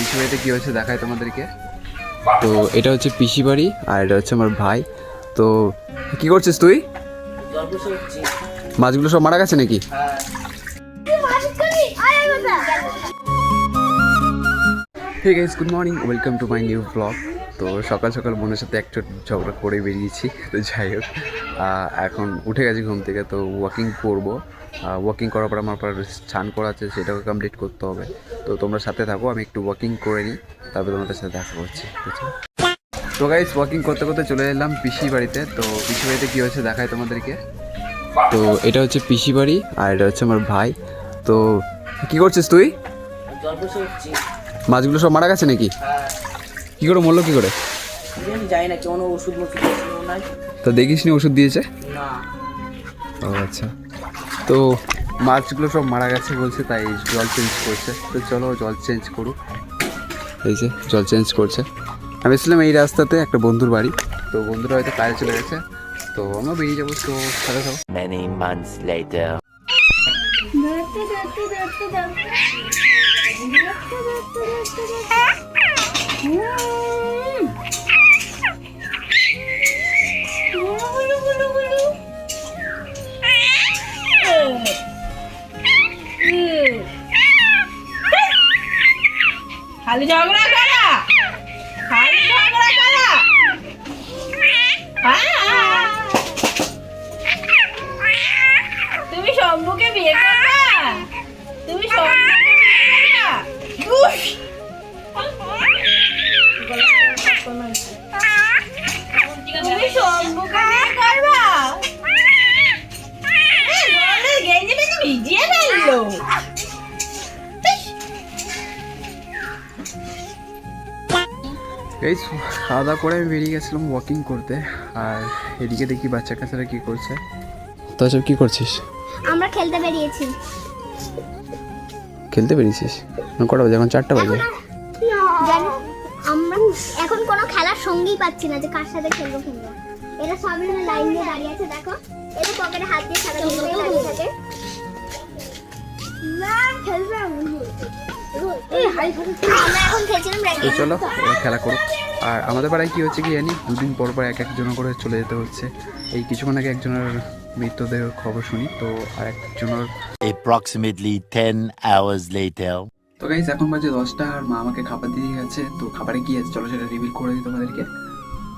পিসি বাড়িতে কী হয়েছে দেখায় তোমাদেরকে? তো এটা হচ্ছে পিসি বাড়ি আর এটা হচ্ছে আমার ভাই। তো কি করছিস তুই? মাছগুলো সব মারা গেছে নাকি? Hey guys good morning welcome to my new blog তো সকাল সকাল বোনের সাথে একটু ঝগড়া করে বেরিয়েছি তো যাই হোক এখন উঠে গেছি ঘুম থেকে তো ওয়াকিং করব। ওয়াকিং করার পর আমার পর স্নান করা আছে সেটাকে কমপ্লিট করতে হবে। তো তোমরা সাথে থাকো আমি একটু ওয়াকিং করে নিই তারপরে তোমাদের সাথে দেখা করছি তো গাইস ওয়াকিং করতে করতে চলে এলাম পিসি বাড়িতে তো পিসি বাড়িতে কী হয়েছে দেখায় তোমাদেরকে। তো এটা হচ্ছে পিসি বাড়ি আর এটা হচ্ছে আমার ভাই। তো কি করছিস তুই? মাছগুলো সব মারা গেছে নাকি? কি করে মরলো কি করে? আমি জানি না কেমন ওষুধ মষুধ তো দেখিস নি ওষুধ দিয়েছে? না। ও আচ্ছা। তো মাছগুলো সব মারা গেছে বলছে তাই জল চেঞ্জ করছে। তো চলো জল চেঞ্জ করুক। এই যে জল চেঞ্জ করছে। আমি এসেছিলাম এই রাস্তাতে একটা বন্ধুর বাড়ি। তো বন্ধুরা হয়তো কাজে চলে গেছে। তো আমরা বেরিয়ে যাব তো সাথে থাকো। Many months later. ধরতে ধরতে হুম। গুলু গুলু গুলু। হুম। খালি ঝগড়া করা খালি ঝগড়া করা ভিজিয়ে ফেলল এই খাওয়া দাওয়া করে আমি বেরিয়ে গেছিলাম ওয়াকিং করতে। আর এদিকে দেখি বাচ্চা কাচ্চারা কী করছে। তো সব কী করছিস? আমরা খেলতে বেরিয়েছি। খেলতে বেরিয়েছিস? না, কটা বাজে? এখন চারটা বাজে। জানি আমরা এখন কোনো খেলার সঙ্গেই পাচ্ছি না যে কার সাথে খেলব খেলব। এরা সব লাইন দিয়ে দাঁড়িয়ে আছে দেখো। এরা পকেটে হাত দিয়ে সারা দিন দাঁড়িয়ে থাকে। চলো খেলা করুক। আর আমাদের পাড়ায় কী হচ্ছে কি জানি? দুদিন পর পর এক একজন করে চলে যেতে হচ্ছে। এই কিছুক্ষণ আগে একজনের মৃতদেহ খবর শুনি তো আর একজনের Approximately 10 hours later. তো গাইজ এখন বাজে দশটা আর মা আমাকে খাবার দিয়ে গেছে। তো খাবারে কি আছে? চলো সেটা রিভিল করে দিই তোমাদেরকে।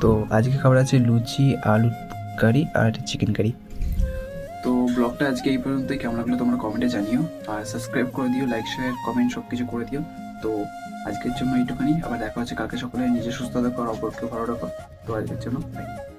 তো আজকে খাবার আছে লুচি আলু কারি আর চিকেন কারি ব্লগটা আজকে এই পর্যন্তই। কেমন লাগল তোমরা কমেন্টে জানিও। আর সাবস্ক্রাইব করে দিও লাইক শেয়ার কমেন্ট সব কিছু করে দিও। তো আজকের জন্য এইটুখানি। আবার দেখা হচ্ছে কালকে সকলে নিজে সুস্থ দেখো আর অপরকে ভালো রাখো। তো আজকের জন্য bye.